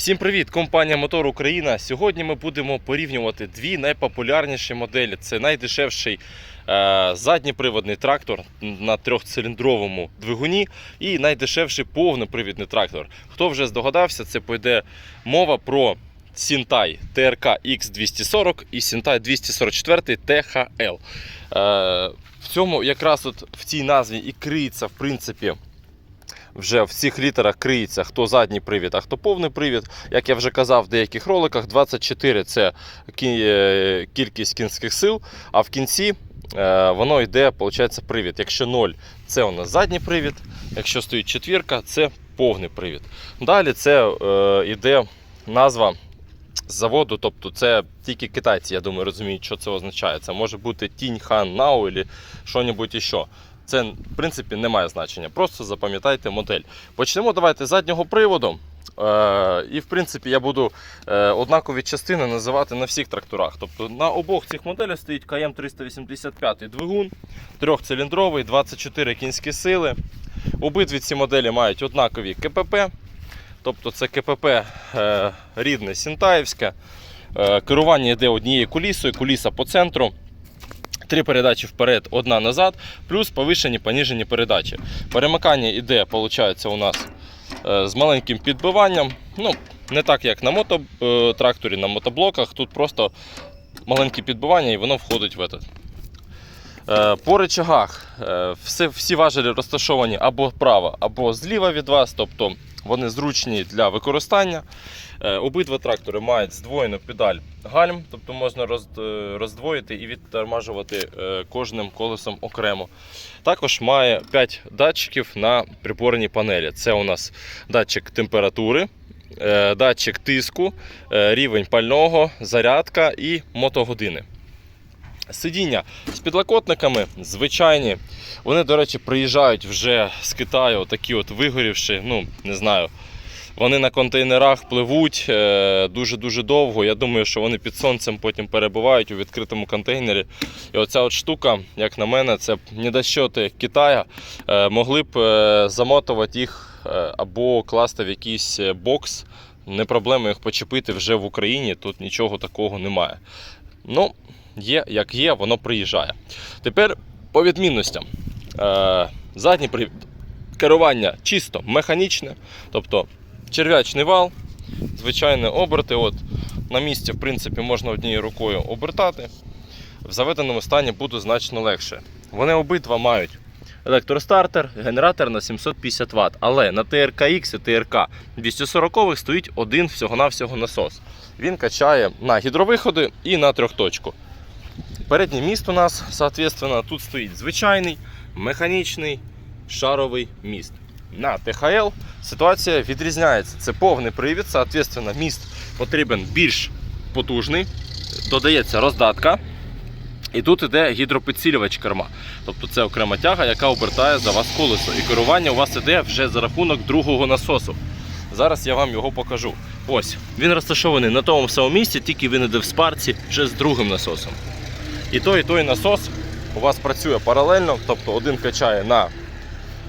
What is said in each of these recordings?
Всім привіт! Компанія Мотор Україна. Сьогодні ми будемо порівнювати дві найпопулярніші моделі. Це найдешевший е, задніприводний трактор на трьохциліндровому двигуні і найдешевший повнопривідний трактор. Хто вже здогадався, це пойде мова про Сінтай ТРК X240 і Сінтай 244 THL. Е, в цьому якраз от в цій назві і криється, в принципі, вже в цих літерах криється хто задній привід, а хто повний привід. Як я вже казав в деяких роликах, 24 це е, кількість кінських сил, а в кінці е, воно йде, виходить, привід. Якщо 0 це у нас задній привід, якщо стоїть четвірка, це повний привід. Далі це е, йде назва з заводу, тобто це тільки китайці, я думаю, розуміють, що це означає. Це може бути тінь хан нау або що-небудь іще. Це, в принципі, не має значення. Просто запам'ятайте модель. Почнемо давайте з заднього приводу. Е, і, в принципі, я буду е, однакові частини називати на всіх тракторах. Тобто на обох цих моделях стоїть КМ 385 двигун, трьохциліндровий, 24 кінські сили. Обидві ці моделі мають однакові КПП. Тобто це КПП е, рідне Сінтаївське. Е, керування йде однією кулісою, куліса по центру. Три передачі вперед, одна назад, плюс повишені поніжені передачі. Перемикання йде, виходить, у нас е, з маленьким підбиванням. Ну, не так, як на мототракторі, на мотоблоках. Тут просто маленьке підбивання і воно входить в этот. Е, По речагах е, всі, всі важелі розташовані або право, або зліва від вас, тобто вони зручні для використання. Е, Обидва трактори мають здвоєну педаль гальм, тобто можна е, роздвоїти і відтормажувати е, кожним колесом окремо. Також має 5 датчиків на приборній панелі. Це у нас датчик температури, датчик тиску, рівень пального, зарядка і мотогодини. Сидіння з підлокотниками звичайні. Вони, до речі, приїжджають вже з Китаю, такі от вигорівші, ну, не знаю. Вони на контейнерах пливуть е, дуже-дуже довго. Я думаю, що вони під сонцем потім перебувають у відкритому контейнері. І оця от штука, як на мене, це недощоти Китая. Е, Могли б е, замотувати їх або класти в якийсь бокс. Не проблема їх почепити вже в Україні. Тут нічого такого немає. Ну, є як є, воно приїжджає. Тепер по відмінностям. Е, привід. Керування чисто механічне, тобто черв'ячний вал, звичайні оберти. От, на місці, в принципі, можна однією рукою обертати. В заведеному стані буде значно легше. Вони обидва мають електростартер, генератор на 750 Вт. Але на TRK-X і TRK 240 стоїть один всього-навсього насос. Він качає на гідровиходи і на трьохточку. Передній міст у нас, соответственно, тут стоїть звичайний механічний шаровий міст. На ТХЛ ситуація відрізняється. Це повний привід, соответственно, міст потрібен більш потужний, додається роздатка. І тут іде гідропідсилювач керма. Тобто це окрема тяга, яка обертає за вас колесо. І керування у вас іде вже за рахунок другого насосу. Зараз я вам його покажу. Ось, він розташований на тому самому місці, тільки він іде в спарці вже з другим насосом. І той, і той насос у вас працює паралельно, тобто один качає на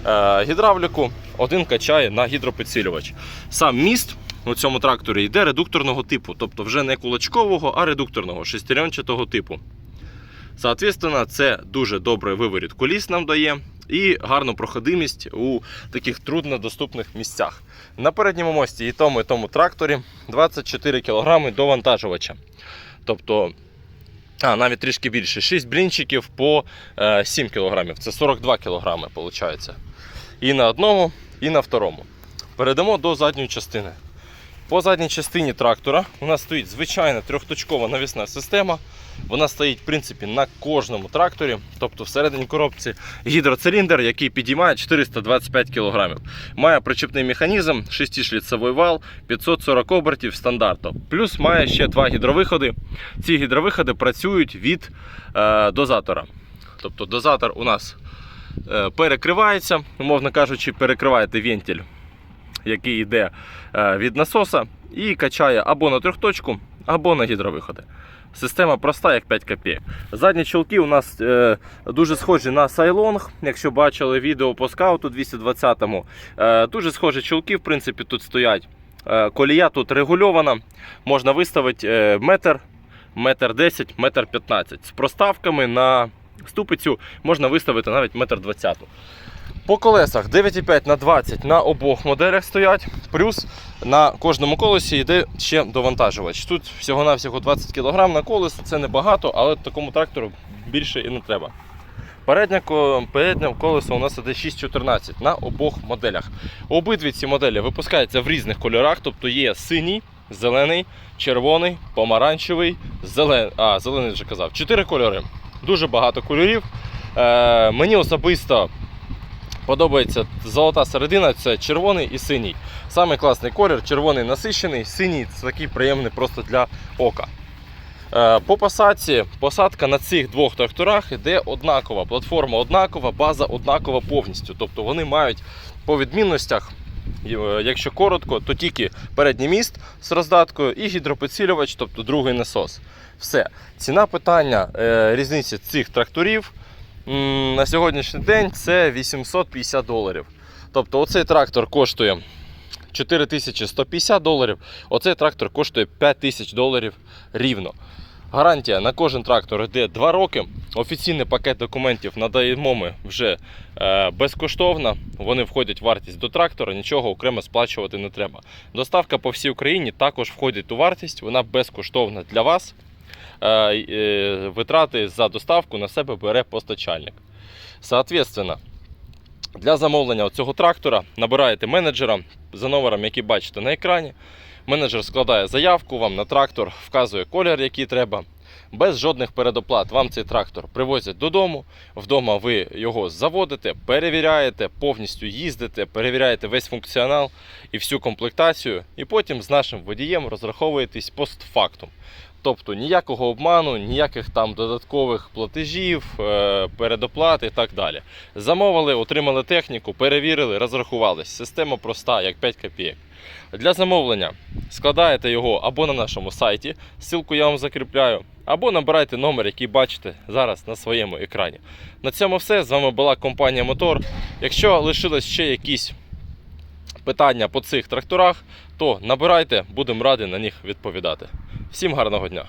е, гідравліку, один качає на гідропідсилювач. Сам міст у цьому тракторі йде редукторного типу, тобто вже не кулачкового, а редукторного, шестеренчатого типу. Соответственно, це дуже добрий виворіт коліс нам дає і гарну проходимість у таких труднодоступних місцях. На передньому мості і тому, і тому тракторі 24 кг до вантажувача. Тобто, а, навіть трішки більше, 6 блінчиків по е, 7 кг. Це 42 кг виходить. І на одному, і на второму. Перейдемо до задньої частини. По задній частині трактора у нас стоїть звичайна трьохточкова навісна система. Вона стоїть в принципі на кожному тракторі. Тобто всередині коробці гідроциліндр, який підіймає 425 кг. Має причепний механізм, 6-шліцевий вал, 540 обертів стандарту. Плюс має ще два гідровиходи. Ці гідровиходи працюють від е, дозатора. Тобто дозатор у нас е, перекривається, умовно кажучи, перекриваєте вентиль який йде е, від насоса, і качає або на трьохточку, або на гідровиходи. Система проста, як 5 копійок. Задні чолки у нас е, дуже схожі на Сайлонг. Якщо бачили відео по скауту 220-му, е, дуже схожі чолки, в принципі, тут стоять. Е, Колія тут регульована, можна виставити е, метр, метр 10, метр 15. З проставками на ступицю можна виставити навіть метр 20. По колесах 9,5 на 20 на обох моделях стоять, плюс на кожному колесі йде ще довантажувач. Тут всього-навсього 20 кг на колесо, це небагато, але такому трактору більше і не треба. Переднє, переднє колесо у нас іде 6,14 на обох моделях. Обидві ці моделі випускаються в різних кольорах, тобто є синій, зелений, червоний, помаранчевий, зелен... а, зелений вже казав. Чотири кольори. Дуже багато кольорів. Е, мені особисто подобається золота середина це червоний і синій. Самий класний колір, червоний насищений, синій це такий приємний просто для ока. Е, По посадці, посадка на цих двох тракторах іде однакова. Платформа однакова, база однакова повністю. Тобто вони мають по відмінностях, е, якщо коротко, то тільки передній міст з роздаткою і гідропідсилювач, тобто другий насос. Все. Ціна питання е, різниці цих тракторів на сьогоднішній день це 850 доларів. Тобто оцей трактор коштує 4150 доларів, оцей трактор коштує 5000 доларів рівно. Гарантія на кожен трактор йде 2 роки. Офіційний пакет документів надаємо ми вже е, безкоштовно. Вони входять в вартість до трактора, нічого окремо сплачувати не треба. Доставка по всій Україні також входить у вартість, вона безкоштовна для вас. Е, е, витрати за доставку на себе бере постачальник. Соответственно, для замовлення цього трактора набираєте менеджера за номером, який бачите на екрані. Менеджер складає заявку вам на трактор, вказує колір, який треба. Без жодних передоплат вам цей трактор привозять додому. Вдома ви його заводите, перевіряєте, повністю їздите, перевіряєте весь функціонал і всю комплектацію, і потім з нашим водієм розраховуєтесь постфактум. Тобто ніякого обману, ніяких там додаткових платежів, е, передоплат і так далі. Замовили, отримали техніку, перевірили, розрахувались. Система проста, як 5 копійок. Для замовлення складаєте його або на нашому сайті, ссылку я вам закріпляю, або набирайте номер, який бачите зараз на своєму екрані. На цьому все. З вами була компанія Мотор. Якщо лишилось ще якісь питання по цих тракторах, то набирайте, будемо раді на них відповідати. Всім гарного дня!